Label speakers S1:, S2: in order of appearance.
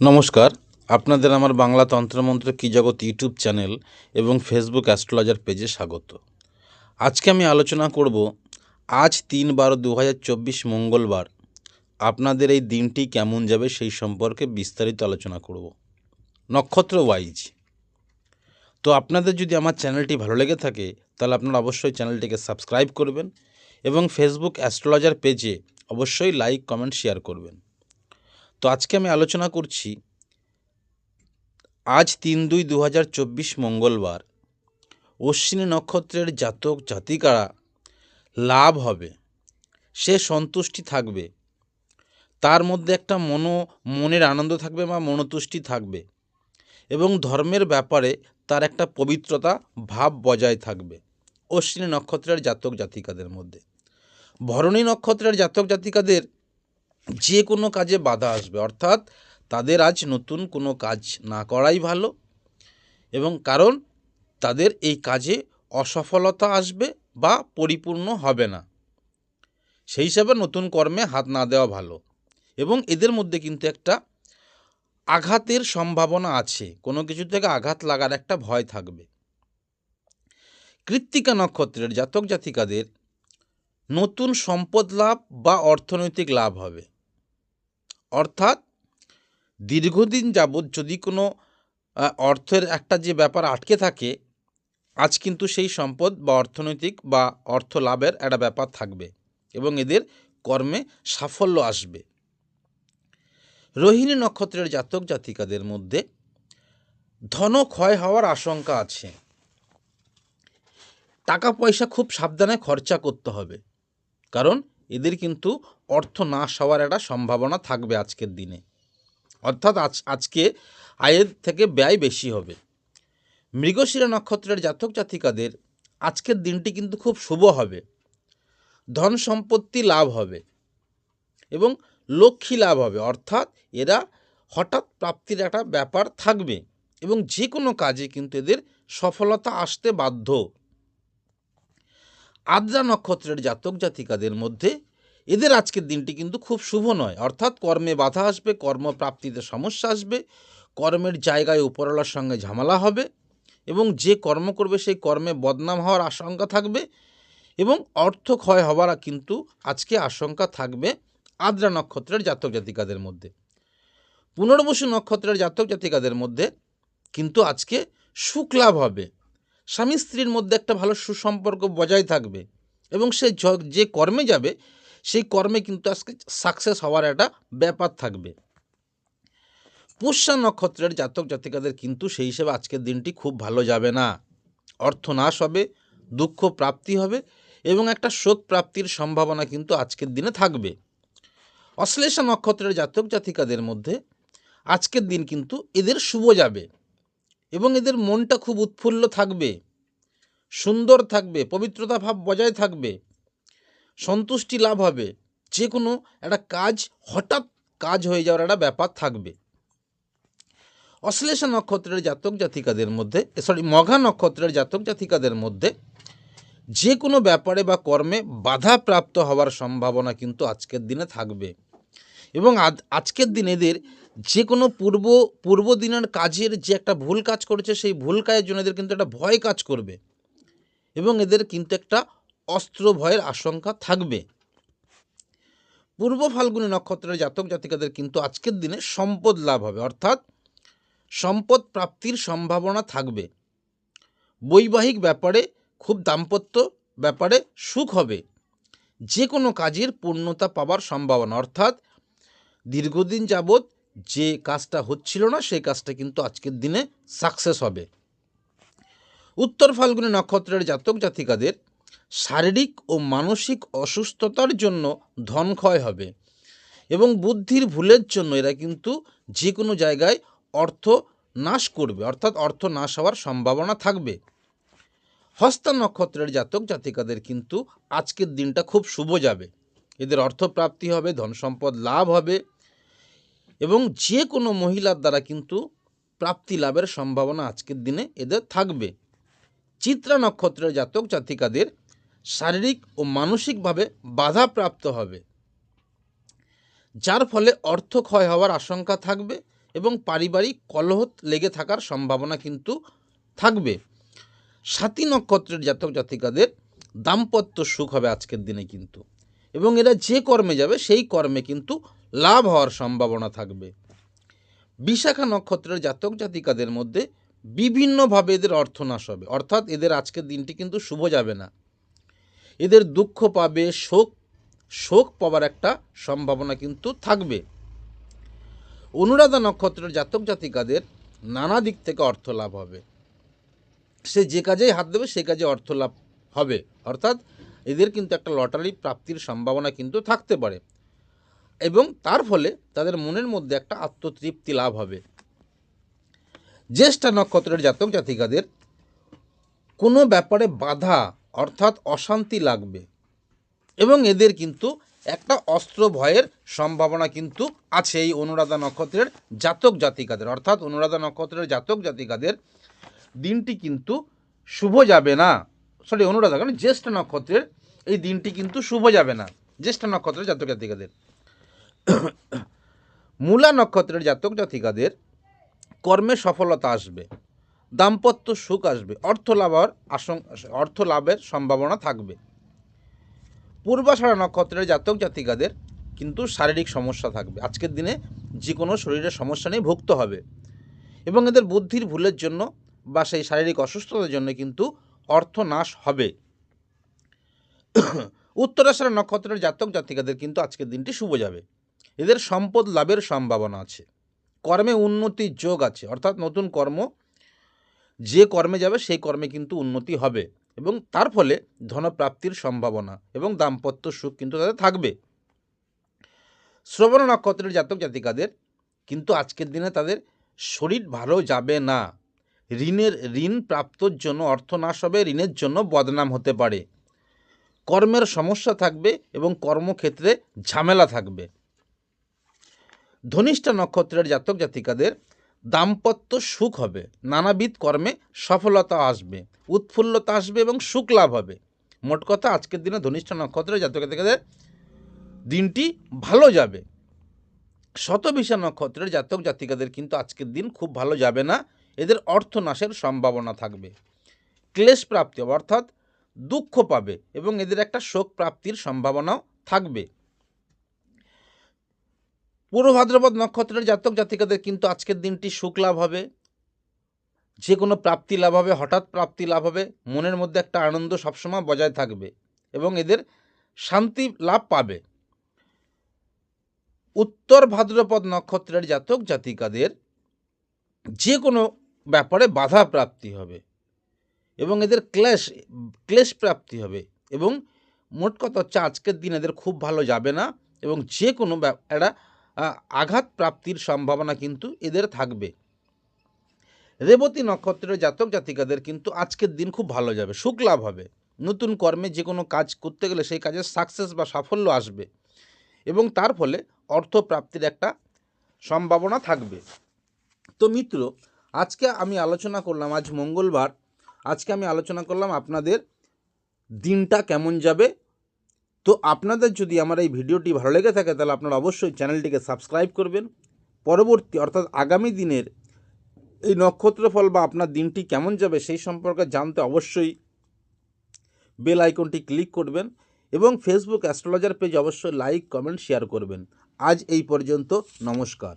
S1: নমস্কার। আপনাদের আমার বাংলা তন্ত্রমন্ত্র কি জগৎ ইউটিউব চ্যানেল এবং ফেসবুক অ্যাস্ট্রোলজার পেজে স্বাগত। আজকে আমি আলোচনা করব, আজ তিন বারো দু মঙ্গলবার আপনাদের এই দিনটি কেমন যাবে সেই সম্পর্কে বিস্তারিত আলোচনা করব। নক্ষত্র ওয়াইজ তো আপনাদের যদি আমার চ্যানেলটি ভালো লেগে থাকে, তাহলে আপনারা অবশ্যই চ্যানেলটিকে সাবস্ক্রাইব করবেন এবং ফেসবুক অ্যাস্ট্রোলজার পেজে অবশ্যই লাইক, কমেন্ট, শেয়ার করবেন। তো আজকে আমি আলোচনা করছি, আজ তিন দুই দু হাজার চব্বিশ মঙ্গলবার, অশ্বিনী নক্ষত্রের জাতক জাতিকারা লাভ হবে, সে সন্তুষ্টি থাকবে, তার মধ্যে একটা মনো, মনের আনন্দ থাকবে বা মনোতুষ্টি থাকবে এবং ধর্মের ব্যাপারে তার একটা পবিত্রতা, ভাব বজায় থাকবে অশ্বিনী নক্ষত্রের জাতক জাতিকাদের মধ্যে। ভরণী নক্ষত্রের জাতক জাতিকাদের যে কোনো কাজে বাধা আসবে। অর্থাৎ তাদের আজ নতুন কোনো কাজ না করাই ভালো এবং কারণ তাদের এই কাজে অসফলতা আসবে বা পরিপূর্ণ হবে না। সেই হিসাবে নতুন কর্মে হাত না দেওয়া ভালো এবং এদের মধ্যে কিন্তু একটা আঘাতের সম্ভাবনা আছে। কোনো কিছু থেকে আঘাত লাগার একটা ভয় থাকবে। কৃত্তিকা নক্ষত্রের জাতক জাতিকাদের নতুন সম্পদ লাভ বা অর্থনৈতিক লাভ হবে। অর্থাৎ দীর্ঘদিন যাবৎ যদি কোনো অর্থের একটা যে ব্যাপার আটকে থাকে, আজ কিন্তু সেই সম্পদ বা অর্থনৈতিক বা অর্থ লাভের একটা ব্যাপার থাকবে এবং এদের কর্মে সাফল্য আসবে। রোহিণী নক্ষত্রের জাতক জাতিকাদের মধ্যে ধন ক্ষয় হওয়ার আশঙ্কা আছে। টাকা পয়সা খুব সাবধানে খরচা করতে হবে। কারণ এদের কিন্তু অর্থ নাশ হওয়ার একটা সম্ভাবনা থাকবে আজকের দিনে। অর্থাৎ আজ, আজকে আয়ের থেকে ব্যয় বেশি হবে। মৃগশিরা নক্ষত্রের জাতক জাতিকাদের আজকের দিনটি কিন্তু খুব শুভ হবে। ধন সম্পত্তি লাভ হবে এবং লক্ষ্মী লাভ হবে। অর্থাৎ এরা হঠাৎ প্রাপ্তির একটা ব্যাপার থাকবে এবং যে কোনো কাজে কিন্তু এদের সফলতা আসতে বাধ্য। আদ্রা নক্ষত্রের জাতক জাতিকাদের মধ্যে এদের আজকের দিনটি কিন্তু খুব শুভ নয়। অর্থাৎ কর্মে বাধা আসবে, কর্মপ্রাপ্তিতে সমস্যা আসবে, কর্মের জায়গায় উপরওয়ালার সঙ্গে ঝামেলা হবে এবং যে কর্ম করবে সেই কর্মে বদনাম হওয়ার আশঙ্কা থাকবে এবং অর্থ ক্ষয় হওয়ার কিন্তু আজকে আশঙ্কা থাকবে আদ্রা নক্ষত্রের জাতক জাতিকাদের মধ্যে। পুনর্বসু নক্ষত্রের জাতক জাতিকাদের মধ্যে কিন্তু আজকে সুখ লাভ হবে। স্বামী স্ত্রীর মধ্যে একটা ভালো সুসম্পর্ক বজায় থাকবে এবং সে য- কর্মে যাবে, সেই কর্মে কিন্তু আজকে সাকসেস হওয়ার একটা ব্যাপার থাকবে। পুষ্যা নক্ষত্রের জাতক জাতিকাদের কিন্তু সেই হিসেবে আজকের দিনটি খুব ভালো যাবে না। অর্থ নাশ হবে, দুঃখ প্রাপ্তি হবে এবং একটা শোক প্রাপ্তির সম্ভাবনা কিন্তু আজকের দিনে থাকবে। অশ্লেষা নক্ষত্রের জাতক জাতিকাদের মধ্যে আজকের দিন কিন্তু এদের শুভ যাবে। এবং এদের মনটা খুব উৎফুল্ল থাকবে, সুন্দর থাকবে, পবিত্রতা ভাব বজায় থাকবে, সন্তুষ্টি লাভ হবে। যে কোনো একটা কাজ, হঠাৎ কাজ হয়ে যাওয়ার একটা ব্যাপার থাকবে। অশ্লেষা নক্ষত্রের জাতক জাতিকাদের মধ্যে সরি মঘা নক্ষত্রের জাতক জাতিকাদের মধ্যে যে কোনো ব্যাপারে বা কর্মে বাধা প্রাপ্ত হওয়ার সম্ভাবনা কিন্তু আজকের দিনে থাকবে। এবং আজ- আজকের দিন এদের যে কোনো পূর্ব পূর্ব দিনের কাজের যে একটা ভুল কাজ করেছে, সেই ভুল কাজের জন্য এদের কিন্তু একটা ভয় কাজ করবে। এবং এদের কিন্তু একটা অস্ত্র ভয়ের আশঙ্কা থাকবে। পূর্ব ফাল্গুনী নক্ষত্রের জাতক জাতিকাদের কিন্তু আজকের দিনে সম্পদ লাভ হবে। অর্থাৎ সম্পদ প্রাপ্তির সম্ভাবনা থাকবে। বৈবাহিক ব্যাপারে খুব দাম্পত্য ব্যাপারে সুখ হবে। যে কোনো কাজের পূর্ণতা পাওয়ার সম্ভাবনা। অর্থাৎ দীর্ঘদিন যাবৎ যে কাজটা হচ্ছিল না, সেই কাজটা কিন্তু আজকের দিনে সাকসেস হবে। উত্তর ফাল্গুনী নক্ষত্রের জাতক জাতিকাদের শারীরিক ও মানসিক অসুস্থতার জন্য ধন ক্ষয় হবে এবং বুদ্ধির ভুলের জন্য এরা কিন্তু যে কোনো জায়গায় অর্থ নাশ করবে, অর্থাৎ অর্থ নাশ হওয়ার সম্ভাবনা থাকবে। হস্তা নক্ষত্রের জাতক জাতিকাদের কিন্তু আজকের দিনটা খুব শুভ যাবে। এদের অর্থপ্রাপ্তি হবে ধন সম্পদ লাভ হবে। এবং যে কোনো মহিলার দ্বারা কিন্তু প্রাপ্তি লাভের সম্ভাবনা আজকের দিনে এদের থাকবে। চিত্রা নক্ষত্রের জাতক জাতিকাদের শারীরিক ও মানসিকভাবে বাধাপ্রাপ্ত হবে। যার ফলে অর্থ ক্ষয় হওয়ার আশঙ্কা থাকবে এবং পারিবারিক কলহ লেগে থাকার সম্ভাবনা কিন্তু থাকবে। সাতী নক্ষত্রের জাতক জাতিকাদের দাম্পত্য সুখ হবে আজকের দিনে কিন্তু এবং এরা যে কর্মে যাবে সেই কর্মে কিন্তু লাভ হওয়ার সম্ভাবনা থাকবে। বিশাখা নক্ষত্রের জাতক জাতিকাদের মধ্যে বিভিন্নভাবে এদের অর্থনাশ হবে। অর্থাৎ এদের আজকের দিনটি কিন্তু শুভ যাবে না। এদের দুঃখ পাবে, শোক শোক পাওয়ার একটা সম্ভাবনা কিন্তু থাকবে। অনুরাধা নক্ষত্রের জাতক জাতিকাদের নানা দিক থেকে অর্থ লাভ হবে। সে যে কাজেই হাত দেবে, সে কাজে অর্থ লাভ হবে। অর্থাৎ এদের কিন্তু একটা লটারি প্রাপ্তির সম্ভাবনা কিন্তু থাকতে পারে। এবং তার ফলে তাদের মনের মধ্যে একটা আত্মতৃপ্তি লাভ হবে। জ্যেষ্ঠা নক্ষত্রের জাতক জাতিকাদের কোনো ব্যাপারে বাধা অর্থাৎ অশান্তি লাগবে এবং এদের কিন্তু একটা অস্ত্র ভয়ের সম্ভাবনা কিন্তু আছে এই অনুরাধা নক্ষত্রের জাতক জাতিকাদের। অর্থাৎ অনুরাধা নক্ষত্রের জাতক জাতিকাদের দিনটি কিন্তু শুভ যাবে না। সরি অনুরাধা কারণ জ্যেষ্ঠ নক্ষত্রের এই দিনটি কিন্তু শুভ যাবে না। জ্যেষ্ঠ নক্ষত্রের জাতক জাতিকাদের। মূলা নক্ষত্রের জাতক জাতিকাদের কর্মে সফলতা আসবে, দাম্পত্য সুখ আসবে, অর্থ লাভের আশঙ্কা অর্থ লাভের সম্ভাবনা থাকবে। পূর্বাষাঢ়া নক্ষত্রের জাতক জাতিকাদের কিন্তু শারীরিক সমস্যা থাকবে। আজকের দিনে যে কোনো শরীরের সমস্যা নিয়ে ভুগতে হবে এবং এদের বুদ্ধির ভুলের জন্য বা সেই শারীরিক অসুস্থতার জন্য কিন্তু অর্থ নাশ হবে। উত্তরাষাঢ়া নক্ষত্রের জাতক জাতিকাদের কিন্তু আজকের দিনটি শুভ যাবে। এদের সম্পদ লাভের সম্ভাবনা আছে। কর্মে উন্নতির যোগ আছে। অর্থাৎ নতুন কর্ম, যে কর্মে যাবে, সেই কর্মে কিন্তু উন্নতি হবে এবং তার ফলে ধনপ্রাপ্তির সম্ভাবনা এবং দাম্পত্য সুখ কিন্তু তাদের থাকবে। শ্রবণ নক্ষত্রের জাতক জাতিকাদের কিন্তু আজকের দিনে তাদের শরীর ভালো যাবে না। ঋণের, ঋণ প্রাপ্তর জন্য অর্থ নাশ হবে, ঋণের জন্য বদনাম হতে পারে। কর্মের সমস্যা থাকবে এবং কর্মক্ষেত্রে ঝামেলা থাকবে। ধনিষ্ঠা নক্ষত্রের জাতক জাতিকাদের দাম্পত্য সুখ হবে। নানাবিধ কর্মে সফলতা আসবে, উৎফুল্লতা আসবে এবং সুখ লাভ হবে। মোট কথা, আজকের দিনে ধনিষ্ঠা নক্ষত্রের জাতক জাতিকাদের দিনটি ভালো যাবে। শতবিশা নক্ষত্রের জাতক জাতিকাদের কিন্তু আজকের দিন খুব ভালো যাবে না। এদের অর্থনাশের সম্ভাবনা থাকবে। ক্লেশ প্রাপ্তি অর্থাৎ দুঃখ পাবে এবং এদের একটা শোক প্রাপ্তির সম্ভাবনাও থাকবে। পূর্ব ভাদ্রপদ নক্ষত্রের জাতক জাতিকাদের কিন্তু আজকের দিনটি সুখ লাভ হবে যে কোনো প্রাপ্তি লাভ হবে, হঠাৎ প্রাপ্তি লাভ হবে, মনের মধ্যে একটা আনন্দ সবসময় বজায় থাকবে এবং এদের শান্তি লাভ পাবে। উত্তর ভাদ্রপদ নক্ষত্রের জাতক জাতিকাদের যে কোনো ব্যাপারে বাধা প্রাপ্তি হবে এবং এদের ক্লেশ ক্লেশ প্রাপ্তি হবে এবং মোট কথা হচ্ছে আজকের দিন এদের খুব ভালো যাবে না এবং যে কোনো একটা আঘাত প্রাপ্তির সম্ভাবনা কিন্তু এদের থাকবে। রেবতী নক্ষত্রের জাতক জাতিকাদের কিন্তু আজকের দিন খুব ভালো যাবে, সুখ লাভ হবে। নতুন কর্মে যে কোনো কাজ করতে গেলে সেই কাজের সাকসেস বা সাফল্য আসবে এবং তার ফলে অর্থ প্রাপ্তির একটা সম্ভাবনা থাকবে। তো মিত্র, আজকে আমি আলোচনা করলাম, আজ মঙ্গলবার, আজকে আমি আলোচনা করলাম আপনাদের দিনটা কেমন যাবে তো আপনাদের যদি আমার এই ভিডিওটি ভালো লেগে থাকে, তাহলে আপনারা অবশ্যই চ্যানেলটিকে সাবস্ক্রাইব করবেন। পরবর্তী, অর্থাৎ আগামী দিনের এই নক্ষত্রফল বা আপনার দিনটি কেমন যাবে সেই সম্পর্কে জানতে অবশ্যই বেল আইকনটি ক্লিক করবেন এবং ফেসবুক অ্যাস্ট্রোলজার পেজ অবশ্যই লাইক, কমেন্ট, শেয়ার করবেন। আজ এই পর্যন্ত, নমস্কার।